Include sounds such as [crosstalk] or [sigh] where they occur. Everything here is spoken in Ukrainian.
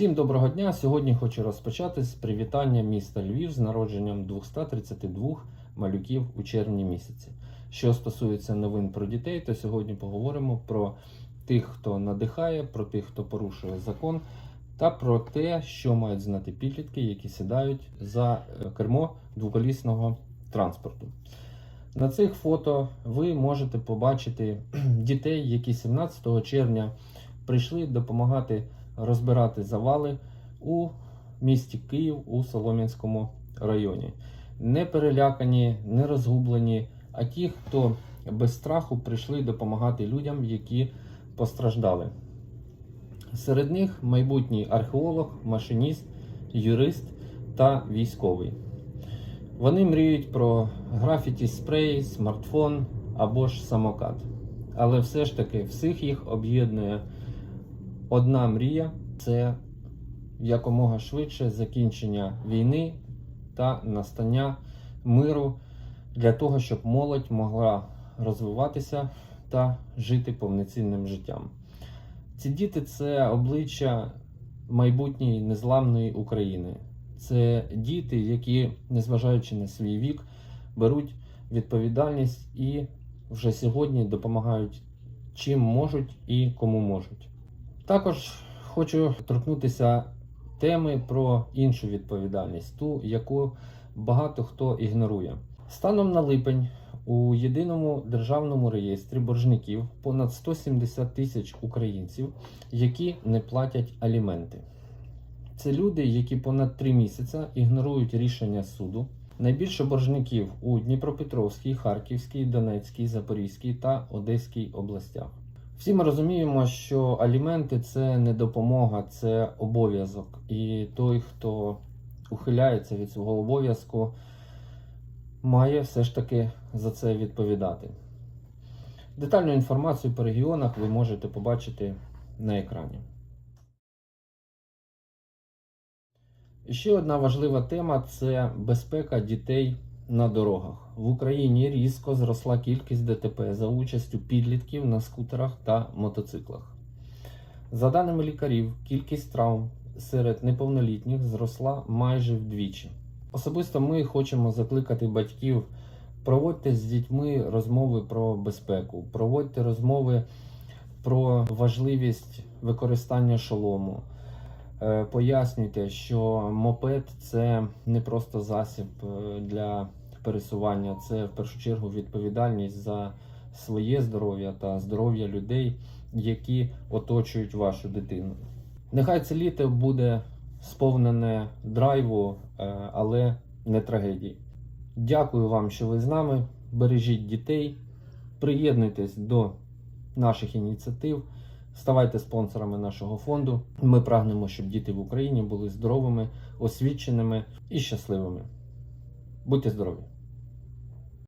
Всім доброго дня! Сьогодні хочу розпочати з привітання міста Львів з народженням 232 малюків у червні місяці. Що стосується новин про дітей, то сьогодні поговоримо про тих, хто надихає, про тих, хто порушує закон, та про те, що мають знати підлітки, які сідають за е, кермо двоколісного транспорту. На цих фото ви можете побачити [clears throat] дітей, які 17 червня прийшли допомагати розбирати завали у місті Київ у Солом'янському районі. Не перелякані, не розгублені, а ті, хто без страху прийшли допомагати людям, які постраждали. Серед них майбутній археолог, машиніст, юрист та військовий. Вони мріють про графіті спрей, смартфон або ж самокат. Але все ж таки всіх їх об'єднує одна мрія це якомога швидше закінчення війни та настання миру для того, щоб молодь могла розвиватися та жити повноцінним життям. Ці діти це обличчя майбутньої незламної України. Це діти, які, незважаючи на свій вік, беруть відповідальність і вже сьогодні допомагають чим можуть і кому можуть. Також хочу торкнутися теми про іншу відповідальність, ту, яку багато хто ігнорує. Станом на липень у єдиному державному реєстрі боржників понад 170 тисяч українців, які не платять аліменти. Це люди, які понад три місяці ігнорують рішення суду. Найбільше боржників у Дніпропетровській, Харківській, Донецькій, Запорізькій та Одеській областях. Всі ми розуміємо, що аліменти це не допомога, це обов'язок. І той, хто ухиляється від свого обов'язку, має все ж таки за це відповідати. Детальну інформацію по регіонах ви можете побачити на екрані. І ще одна важлива тема це безпека дітей на дорогах. В Україні різко зросла кількість ДТП за участю підлітків на скутерах та мотоциклах. За даними лікарів, кількість травм серед неповнолітніх зросла майже вдвічі. Особисто ми хочемо закликати батьків. Проводьте з дітьми розмови про безпеку, проводьте розмови про важливість використання шолому. Е, Пояснюйте, що мопед це не просто засіб е, для пересування, це в першу чергу відповідальність за своє здоров'я та здоров'я людей, які оточують вашу дитину. Нехай це літо буде сповнене драйву, е, але не трагедії. Дякую вам, що ви з нами. Бережіть дітей, приєднуйтесь до наших ініціатив, ставайте спонсорами нашого фонду. Ми прагнемо, щоб діти в Україні були здоровими, освіченими і щасливими. Будьте здорові!